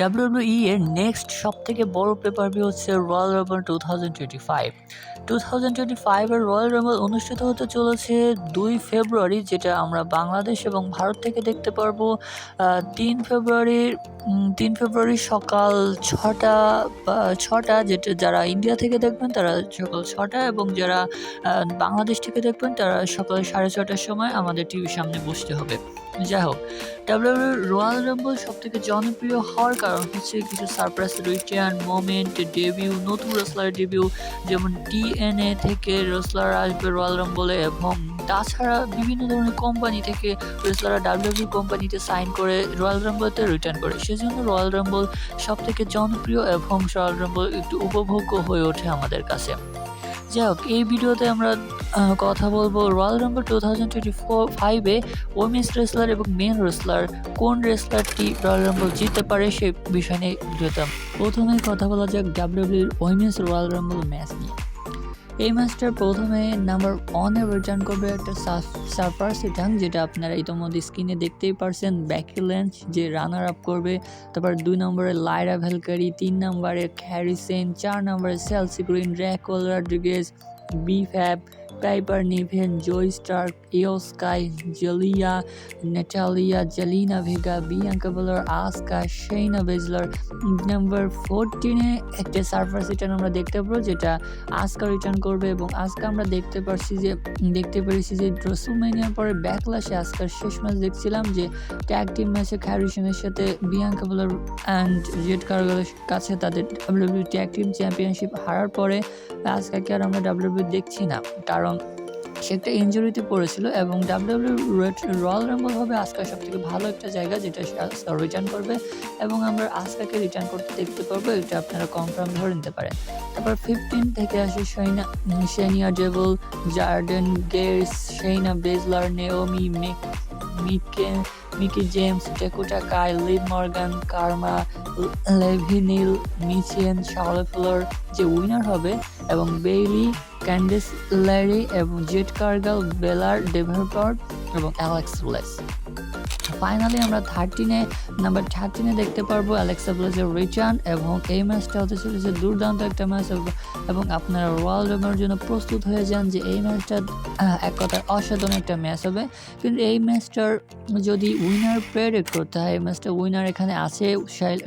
ডাব্লিউডব্লিউই এর নেক্সট সব থেকে বড় পেপার ভিউ হচ্ছে royal rumble two thousand twenty five two thousand twenty ফাইভের রয়্যাল রাম্বল অনুষ্ঠিত হতে চলেছে দুই ফেব্রুয়ারি যেটা আমরা বাংলাদেশ এবং ভারত থেকে দেখতে পারব। তিন ফেব্রুয়ারির তিন ফেব্রুয়ারি সকাল ছটা ছটা, যেটা যারা ইন্ডিয়া থেকে দেখবেন তারা সকাল ছটা এবং যারা বাংলাদেশ থেকে দেখবেন তারা সকাল সাড়ে ছটার সময় আমাদের টিভির সামনে বসতে হবে। যাই হোক ডাব্লিউডাব্লিউ রয়্যাল রাম্বল সব থেকে জনপ্রিয় হওয়ার কারণ হচ্ছে কিছু সারপ্রাইজ রিটার্ন মোমেন্ট ডেবিউ নতুন রেসলার ডেবিউ যেমন ডিএনএ থেকে রেসলার আসবে রয়্যাল রাম্বলে এবং তাছাড়া বিভিন্ন ধরনের কোম্পানি থেকে রেসলাররা ডাব্লিউডাব্লিউ কোম্পানিতে সাইন করে রয়্যাল রাম্বলতে রিটার্ন করে। সেজন্য রয়্যাল রাম্বল সব থেকে জনপ্রিয় এবং রয়্যাল রাম্বল একটু উপভোগ্য হয়ে ওঠে আমাদের কাছে। যাই হোক, এই ভিডিওতে আমরা কথা বলব। Royal rumble two thousand twenty four ফাইভে ওমেন্স রেসলার এবং মেন রেসলার কোন রেসলারটি রয়্যাল রাম্বল জিততে পারে সে বিষয় নিয়ে ভিডিওতে প্রথমে কথা বলা যাক ডাব্লিউডব্লিউর ওমেন্স রয়্যাল রাম্বল ম্যাচ নিয়ে। এই ম্যাচটার প্রথমে নাম্বার ওয়ানে রিটার্ন করবে একটা সারপার সিটাং যেটা আপনারা ইতোমধ্যে স্ক্রিনে দেখতেই পারছেন। ব্যাকি লেন্স যে রানার আপ করবে, তারপর দুই নম্বরে লাইরা ভেলকারি তিন নম্বরে ক্যারিসেন চার নম্বরে Chelsea Green Raquel Rodriguez B Fab Piper Niven Zoey Stark Iyo Sky Jelia Natalya Zelina Vega Bianca Belair Asuka Shayna বেজলার number ফোরটিনে একটা সার্ভার সিটার আমরা দেখতে পাবো, যেটা আজকা রিটার্ন করবে এবং আজকে আমরা দেখতে পারছি যে, দেখতে পেরেছি যে ড্রসুমেনিয়ার পরে ব্যাকলাসে আজকার শেষ ম্যাচ দেখছিলাম, যে ট্যাগ টিম ম্যাচে খ্যারিসনের সাথে বিয়াঙ্কা বেলার অ্যান্ড জেড কার্গলের কাছে তাদের ডাব্লিউডব্লিউ ট্যাগ টিম চ্যাম্পিয়নশিপ হারার পরে আজকাকে আর আমরা ডাব্লিউডব্লিউ দেখছি না। কারণ একটা ইঞ্জুরিতে পড়েছিল এবং ডাব্লিউডব্লিউ রয়্যাল রেম্বল হবে আজকার সব থেকে ভালো একটা জায়গা যেটা সে আজকা রিটার্ন করবে এবং আমরা আজকাকে রিটার্ন করতে দেখতে পারব, এটা আপনারা কনফার্ম ধরে নিতে পারেন। তারপর ফিফটিন থেকে আসে সেনা Sonya Deville Jordan Gates Shayna Baszler Naomi Mick Mickie James Dakota Kai Liv Morgan Karma লেভিনিল মিচিয়েন শাওলেফ্লোর যে উইনার হবে, এবং বেইলি ক্যান্ডেস ল্যারি এবং জেট কার্গাল বেলার ডেভেলপার এবং অ্যালেক্স ব্লেস ফাইনালি আমরা থার্টিনে নাম্বার থার্টিনে দেখতে পারব অ্যালেক্সা ব্লেসের রিটার্ন এবং এই ম্যাচটা হতে চলেছে দুর্দান্ত একটা ম্যাচ এবং আপনারা রয়্যাল রামের জন্য প্রস্তুত হয়ে যান যে এই ম্যাচটা এক কথায় অসাধারণ একটা ম্যাচ হবে। কিন্তু এই ম্যাচটার যদি উইনার প্রেডিক্ট করতে হয়, এই ম্যাচটা উইনার এখানে আছে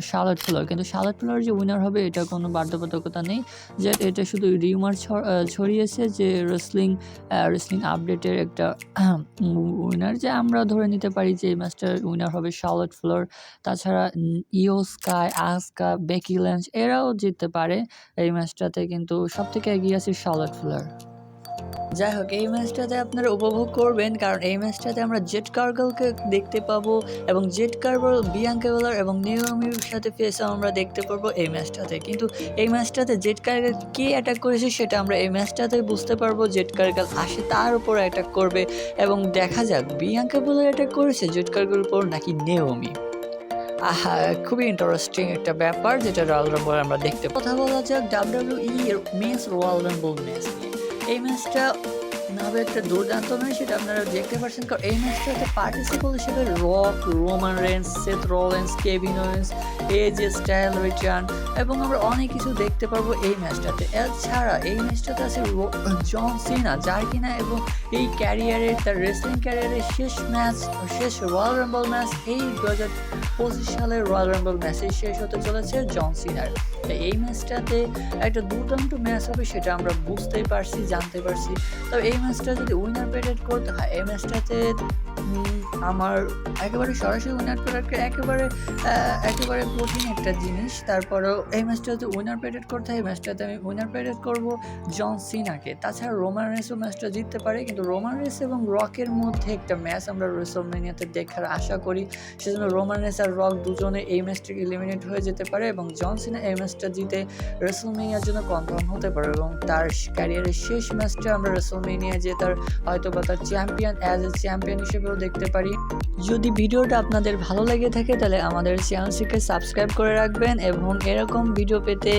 শার্লট ফ্লোর। কিন্তু শার্লট ফ্লোর যে উইনার হবে, এটা কোনো বাধ্যবাধকতা নেই। যে এটা শুধু রিউমার ছড়িয়েছে যে রেসলিং রেসলিং আপডেটের একটা উইনার যে আমরা ধরে নিতে পারি যে এই ম্যাচটার উইনার হবে শার্লট ফ্লোর তাছাড়া ইও স্কাই আসকা বেকি ল্যান্স এরাও জিততে পারে এই ম্যাচটাতে কিন্তু সব থেকে এগিয়ে আছে শার্লট ফ্লোর যাই হোক এই ম্যাচটাতে আপনারা উপভোগ করবেন, কারণ এই ম্যাচটাতে আমরা জেট কার্গলকে দেখতে পাবো এবং জেট কার্গল বিয়াঙ্কা বেলার এবং নিয়মির সাথে ফেস আমরা দেখতে পারব এই ম্যাচটাতে কিন্তু এই ম্যাচটাতে জেট কার্গল কে অ্যাটাক করেছে সেটা আমরা এই ম্যাচটাতে বুঝতে পারব। জেট কার্গল আসে তার উপর অ্যাটাক করবে এবং দেখা যাক বিয়াঙ্কা বেলার অ্যাটাক করেছে জেট কার্গল উপর নাকি নেওমি আহা, খুবই ইন্টারেস্টিং একটা ব্যাপার, যেটা রয়্যাল রাম্বল আমরা দেখতে কথা বলা যাক ডাব্লিউডব্লিউই এর মেস রয়্যাল রাম্বল ম্যাচ নিয়ে। এই ম্যাচটা হবে একটা দুর্দান্ত নয়, সেটা আপনারা দেখতে পাচ্ছেন কারণ এই ম্যাচটাতে পার্টিসিপল হিসেবে Rock, Roman Reigns, Seth Rollins, Kevin Owens AJ Styles return এবং আমরা অনেক কিছু দেখতে পারব এই ম্যাচটাতে। এছাড়া এই ম্যাচটাতে আছে জন সিনা, যার কিনা এবং এই ক্যারিয়ারের, তার রেসলিং ক্যারিয়ারের শেষ ম্যাচ শেষ রয়্যাল রাম্বল ম্যাচ এই দু হাজার পঁচিশ সালের রয়্যাল রাম্বল ম্যাচে শেষ হতে চলেছে জন সিনার তাই এই ম্যাচটাতে একটা দুর্দান্ত ম্যাচ হবে সেটা আমরা বুঝতেই পারছি, জানতে পারছি। তবে এই ম্যাচটা যদি উইনার পেটেড করতে হয়, এই ম্যাচটাতে আমার একেবারে সরাসরি উইনার প্রেডেট একেবারে একেবারে কঠিন একটা জিনিস। তারপরেও এই ম্যাচটাতে উইনার প্রেডেট করতে হয় এই ম্যাচটাতে আমি উইনার প্রেডেট করব জন সিনাকে তাছাড়া রোমান রেসও ম্যাচটা জিততে পারে, কিন্তু রোমান রেস এবং রকের মধ্যে একটা ম্যাচ আমরা রেসলমেনিয়াতে দেখার আশা করি। সেজন্য রোমান রেস আর রক দুজনে এই ম্যাচটা এলিমিনেট হয়ে যেতে পারে এবং জন সিনা এই ম্যাচটা জিতে রেসলমেনিয়ার জন্য কনফার্ম হতে পারে এবং তার ক্যারিয়ারের শেষ ম্যাচটা আমরা রেসলমেনিয়া যে তার হয়তো বা তার চ্যাম্পিয়ন অ্যাজ এ চ্যাম্পিয়ন হিসেবেও দেখতে পারি। যদি ভিডিওটা আপনাদের ভালো লেগে থাকে, তাহলে আমাদের চ্যানেলটিকে সাবস্ক্রাইব করে রাখবেন এবং এরকম ভিডিও পেতে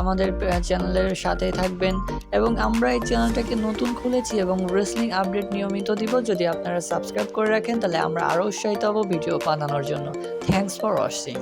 আমাদের চ্যানেলের সাথে থাকবেন। এবং আমরা এই চ্যানেলটাকে নতুন খুলেছি এবং রেসলিং আপডেট নিয়মিত দিব। যদি আপনারা সাবস্ক্রাইব করে রাখেন, তাহলে আমরা আরও উৎসাহিত হব ভিডিও বানানোর জন্য। Thanks for watching